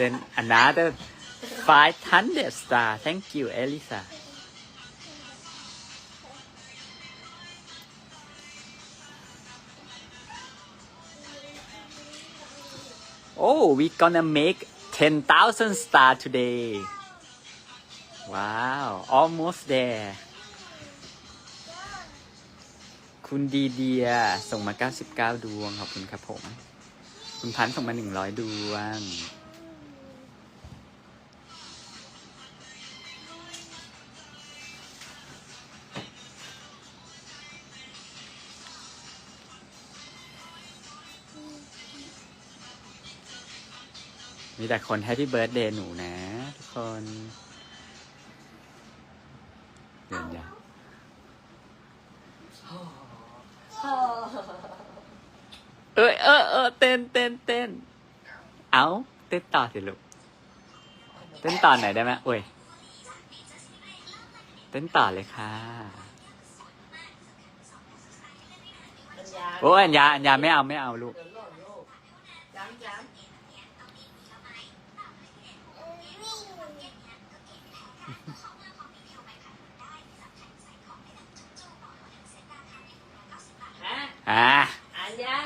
send another 500 star thank you Elisa Oh, we gonna make 10,000 star today. Wow, almost there. คุณดีเดียส่งมา 99 ดวง ขอบคุณครับผม คุณพันส่งมา 100 ดวง มีแต่คนแฮปปี้เบิร์ดเดย์หนูนะ ทุกคนเดือนยาเอยเออเออเต้นเต้นเต้นเอาเต้นต่อสิลูกเต้นต่อหน่อยได้ไหมโอ้ยเต้นต่อเลยค่ะโอ้ยอัญญาอัญญาไม่เอาไม่เอาลูกยวหล่นลูกย้ำย้ำอะ อ่า อันยา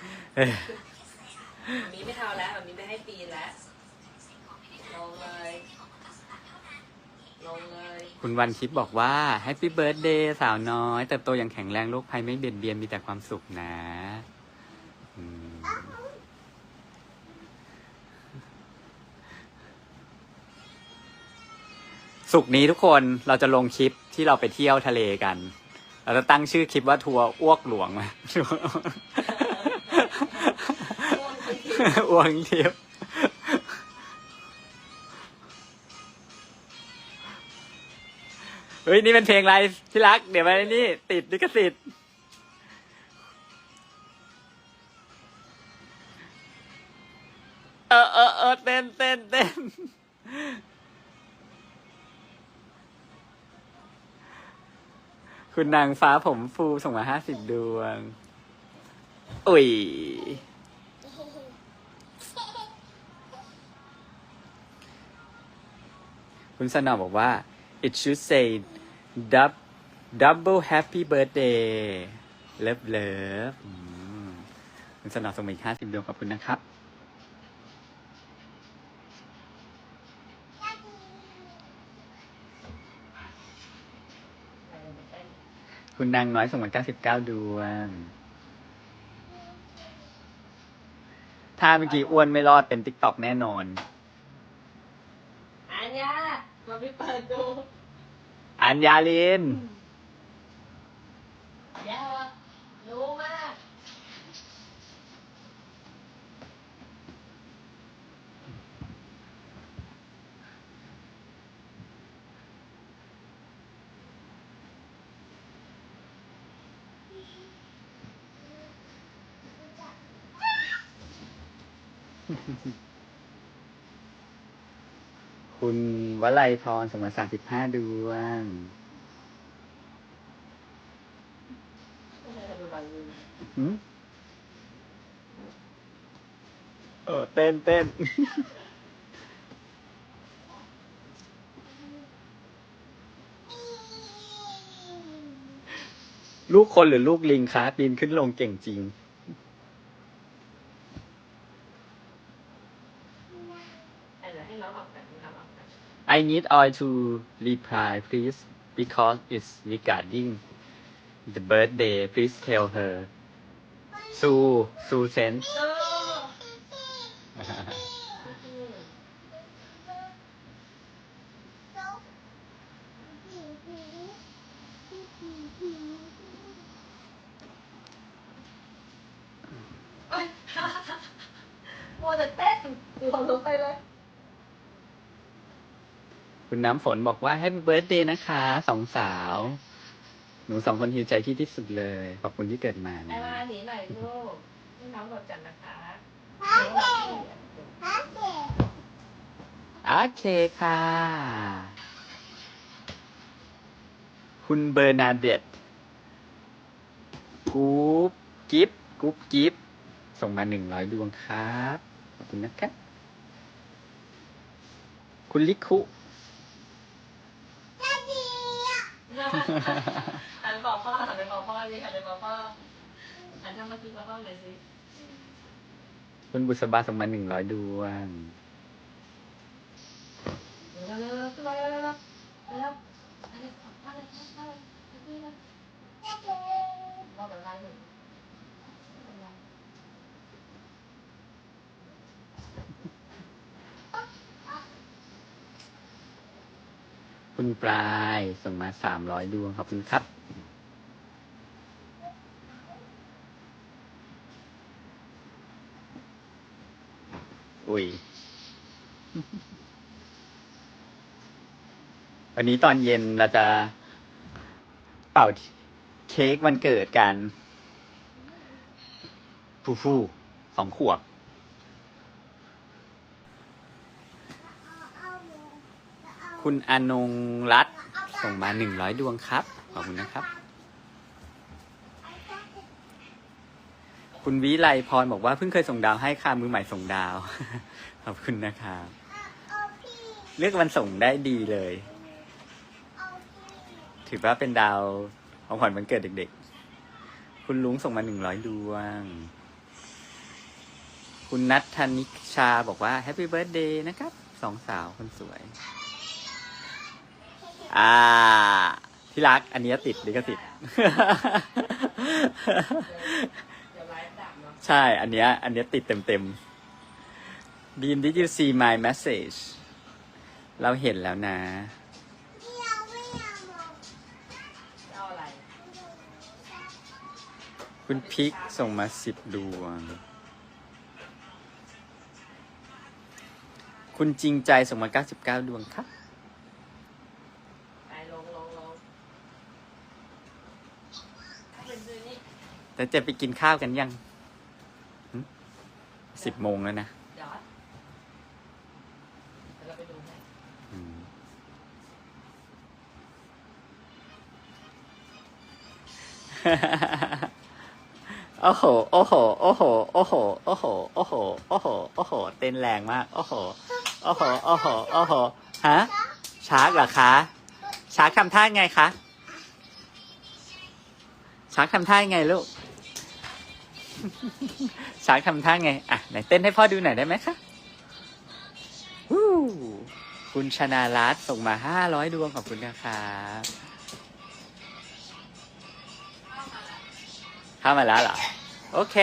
เอ้ย แบบนี้ไม่เท่าแล้วแบบนี้ไม่ให้ปีนแล้วลงเลยลงเลยคุณวันทิพย์บอกว่าแฮปปี้เบิร์ดเดย์สาวน้อยเติบโตอย่างแข็งแรงโรคภัยไม่เบียดเบียนมีแต่ความสุขนะอืมสุกร์นี้ทุกคนเราจะลงคลิปที่เราไปเที่ยวทะเลกัน เราจะตั้งชื่อคลิปว่าทัวร์อ้วกหลวงมา อ้วกเทียบเฮ้ย นี่เป็นเพลงอะไรที่รัก เดี๋ยวไปนี่ ติดลิขสิทธิ์เออเออเออเต้นเต้นเต้นคุณนางฟ้าผมฟูส่งมาห้าสิบดวง อุ้ยคุณสนอบอกว่า it should say dub double happy birthday love love คุณสนอส่งมาอีกห้าสิบดวงขอบคุณนะครับ คุณนางน้อยส่งมาเก้าสิบเก้าดวงาเมื่อกี้อ้วนไม่รอดเป็นติ๊กต็อกแน่นอน อันยามาไปเปิดดู อัญญาลิน ยารู้มาก คุณวลัยพรส่งมาสามสิบห้าดวงหืมเออ เต้นเต้นลูกคนหรือลูกลิงคะปีนขึ้นลงเก่งจริง I need all to reply please because it's regarding the birthday please tell her Sue Sue sent มัวแต่เต้นลงลงไปเลย คุณน้ำฝนบอกว่า Happy birthday นะคะสองสาว หนูสองคนหิวใจที่ที่สุดเลย ขอบคุณที่เกิดมาไอ้นะ มาหนีหน่อยลูกให้น้องกดจันนะคะโอเคค่ะ คุณเบอร์นาเดตกู๊บกิฟกุ๊บกิฟส่งมาหนึ่งร้อยดวงครับ ขอบคุณนะครับ คุณลิคุ หันบอกพ่อหันไปบอกพ่อสิหันไปบอกพ่อหันทำมาคุยกับพ่อเลยสิคุณบุษบาส่งมาหนึ่งร้อยดวง คุณปลายส่งมาสามร้อยดวงขอบคุณครับ อุ้ยวันนี้ตอนเย็นเราจะเป่าเค้กวันเกิดกัน ฟูฟูสองขวบ คุณอนงรัตน์ส่งมาหนึ่งร้อยดวงครับ ขอบคุณนะครับ คุณวิไลพรบอกว่าเพิ่งเคยส่งดาวให้ค่ะมือใหม่ส่งดาว ขอบคุณนะครับ เลือกวันส่งได้ดีเลย ถือว่าเป็นดาวของขวัญวันเกิดเด็กๆ คุณลุงส่งมาหนึ่งร้อยดวง คุณนัทธนิชาบอกว่าแฮปปี้เบิร์ดเดย์นะครับสองสาวคนสวย อ่า ที่รัก อันนี้ติดลิขสิทธิ์เดี๋ยวไลฟ์ดับเนาะใช่ อันเนี้ย อันเนี้ยติดเต็มเต็มๆ Beam did you see my message เราเห็นแล้วนะเอาอะไรคุณพิกส่งมาสิบดวง คุณจริงใจส่งมาเก้าสิบเก้าดวงครับ ไปลงลงลงถ้าเป็นซื้อนี่ แต่จะไปกินข้าวกันยังสิบโมงแล้วนะยอดเดี๋ยวเราไปดูให้อืมโอ้โห โอ้โห โอ้โห โอ้โห โอ้โห โอ้โห โอ้โห โอ้โห เต้นแรงมาก โอ้โห โอ้โห โอ้โห โอ้โห ฮะ ชาร์กเหรอคะ ชาร์กทำท่าไงคะ ชาร์กทำท่าไงลูก ชาร์กทำท่าไง อะ ไหนเต้นให้พ่อดูหน่อยได้ไหมคะวู้คุณชนารัตน์ส่งมาห้าร้อยดวงขอบคุณนะครับเข้ามาแล้วเหรอ โอเค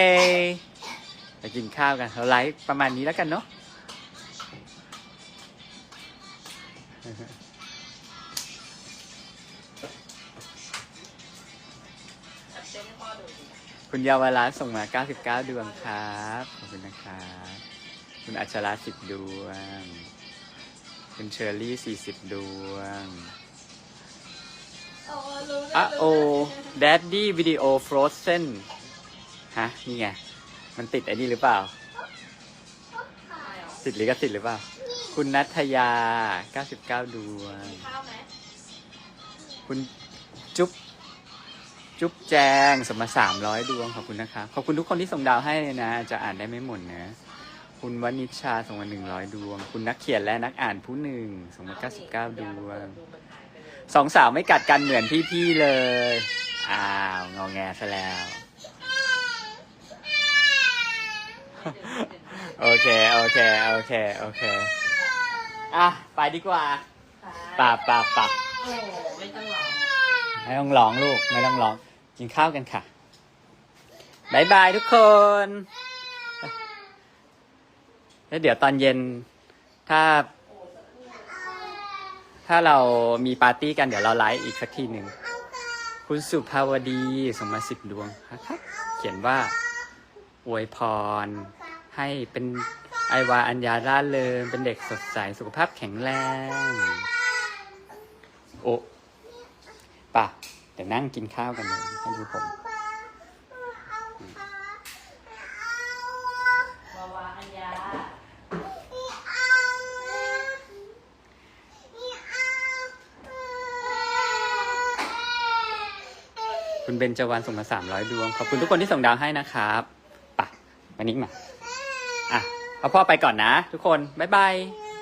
ไปกินข้าวกัน เราไลฟ์ประมาณนี้แล้วกันเนาะจัดเต้นให้พ่อดูดิ คุณเยาวรัตน์ส่งมา 99 ดวงครับ ขอบคุณนะครับ คุณอัชราสิบดวง คุณเชอรี่40ดวงโอ้รู้เลยอะโอ d ดดดี้วิดีโอฟรอสเซนฮะ นี่ไง มันติดไอ้นี่หรือเปล่าไม่หรอติดลิขสิทธิ์หรือเปล่า คุณนัทยา 99 ดวงมีข้าวไหมคุณจุ๊บ จุ๊บแจงสมมาสามร้อยดวงขอบคุณนะครับขอบคุณทุกคนที่ส่งดาวให้เลยนะ จะอ่านได้ไม่หมดนะคุณวนิชชาส่งมาหนึ่งร้อยดวง คุณนักเขียนและนักอ่านผู้หนึ่งส่งมาเก้าสิบเก้าดวงดูมันหายไปเลยสองสาวไม่กัดกันเหมือนพี่ๆเลย อ้าวงอแงซะแล้ว โอเค โอเค โอเค โอเค อะ ไปดีกว่าป่าป่าป่าโอ้ไม่ต้องหรอกไม่ต้องร้องลูก ไม่ต้องร้อง กินข้าวกันค่ะบายบายทุกคน แล้วเดี๋ยวตอนเย็น ถ้า ถ้าเรามีปาร์ตี้กันเดี๋ยวเราไลฟ์อีกสักทีหนึ่ง คุณสุภาวดีส่งมาสิบดวงครับ เขียนว่าอวยพร ให้เป็นไอวาอัญญาร่าเริงเป็นเด็กสดใส สุขภาพแข็งแรง โอ้ป่ะ เดี๋ยวนั่งกินข้าวกันเลยให้ดูผมคุณเบญจวรรณส่งมาสามร้อยดวง ขอบคุณทุกคนที่ส่งดาวให้นะครับป่ะมานิกมา อะเอาพ่อไปก่อนนะ ทุกคน บ๊ายบาย